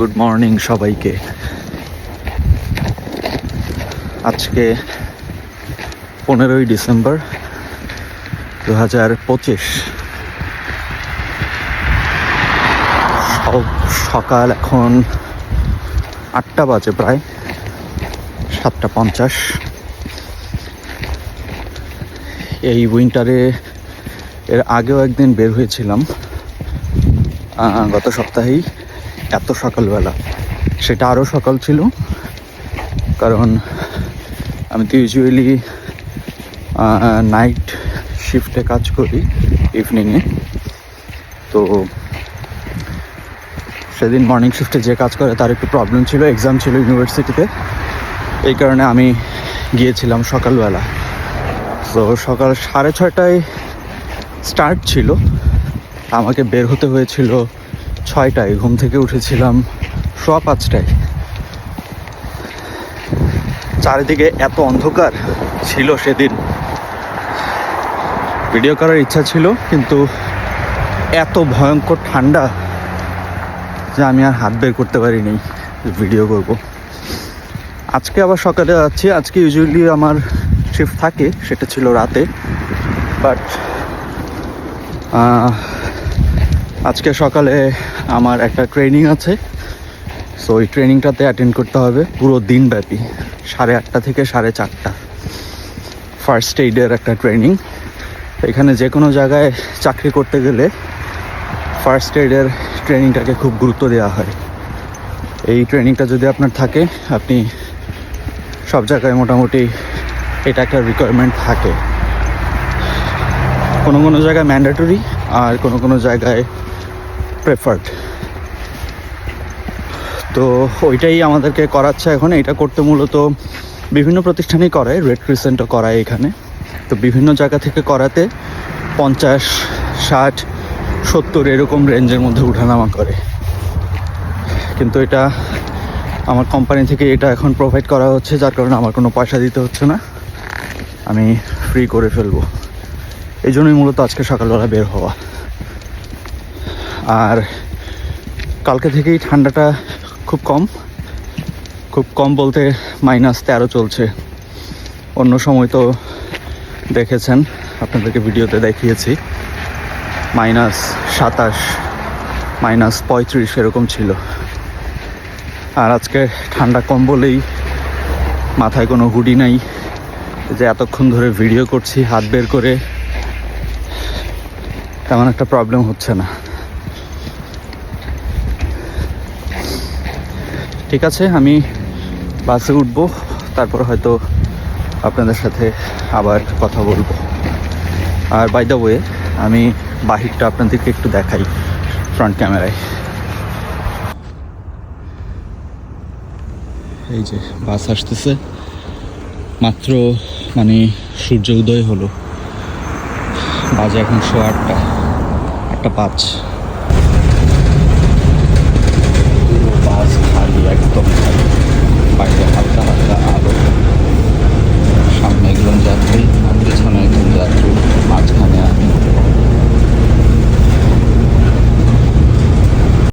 Good morning সবাইকে। আজকে পনেরোই ডিসেম্বর দু হাজার পঁচিশ সকাল এখন আটটা বাজে প্রায়, সাতটা পঞ্চাশ। এই উইন্টারে এর আগেও একদিন বের হয়েছিলাম গত সপ্তাহেই। এত সকালবেলা। সেটা আরও সকাল ছিল, কারণ আমি তো ইউজুয়ালি নাইট শিফটে কাজ করি ইভিনিংয়ে তো সেদিন মর্নিং শিফটে যে কাজ করে তার একটু প্রবলেম ছিল এক্সাম ছিল ইউনিভার্সিটিতে এই কারণে আমি গিয়েছিলাম সকালবেলা। তো সকাল সাড়ে ছয়টায় স্টার্ট ছিল। আমাকে বের হতে হয়েছিল ছয়টায় ঘুম থেকে উঠেছিলাম সোয়া পাঁচটায়। চারিদিকে এত অন্ধকার ছিল সেদিন। ভিডিও করার ইচ্ছা ছিল, কিন্তু এত ভয়ঙ্কর ঠান্ডা যে আমি আর হাত বের করতে পারিনি ভিডিও করব। আজকে আবার সকালে যাচ্ছি আজকে ইউজুয়ালি আমার শিফট থাকে, সেটা ছিল রাতে। বাট আজকে সকালে আমার একটা ট্রেনিং আছে। সো ওই ট্রেনিংটাতে অ্যাটেন্ড করতে হবে পুরো দিনব্যাপী, সাড়ে আটটা থেকে সাড়ে চারটা। ফার্স্ট এইডের একটা ট্রেনিং এখানে যে কোনো জায়গায় চাকরি করতে গেলে ফার্স্ট এইডের ট্রেনিংটাকে খুব গুরুত্ব দেওয়া হয়। এই ট্রেনিংটা যদি আপনার থাকে, আপনি সব জায়গায় মোটামুটি এটা একটা রিকোয়ারমেন্ট থাকে। কোনো কোনো জায়গায় ম্যান্ডেটরি আর কোনো কোনো জায়গায় প্রেফার্ড তো ওইটাই আমাদেরকে করাচ্ছে এখন। এটা করতে মূলত বিভিন্ন প্রতিষ্ঠানেই করায় রেড ক্রিসেন্টও করায় এখানে। তো বিভিন্ন জায়গা থেকে করাতে পঞ্চাশ, ষাট, সত্তর এরকম রেঞ্জের মধ্যে উঠানামা করে। কিন্তু এটা আমার কোম্পানি থেকে এটা এখন প্রোভাইড করা হচ্ছে, যার কারণে আমার কোনো পয়সা দিতে হচ্ছে না। আমি ফ্রি করে ফেলব। এই জন্যই মূলত আজকে সকালবেলা বের হওয়া। আর কালকে থেকেই ঠান্ডাটা খুব কম। খুব কম বলতে মাইনাস তেরো চলছে। অন্য সময় তো দেখেছেন, আপনাদেরকে ভিডিওতে দেখিয়েছি। মাইনাস সাতাশ মাইনাস পঁয়ত্রিশ এরকম ছিল। আর আজকে ঠান্ডা কম বলেই মাথায় কোনো হুডি নাই যে এতক্ষণ ধরে ভিডিও করছি, হাত বের করে, তেমন একটা প্রবলেম হচ্ছে না। ঠিক আছে, আমি বাসে উঠবো, তারপর হয়তো আপনাদের সাথে আবার কথা বলব। আর বাই দ্য ওয়ে আমি বাহিরটা আপনাদেরকে একটু দেখাই ফ্রন্ট ক্যামেরায় এই যে, বাস আসতেছে। মাত্র মানে সূর্য উদয় হলো। বাজে এখন শো আটটা আটটা পাঁচ।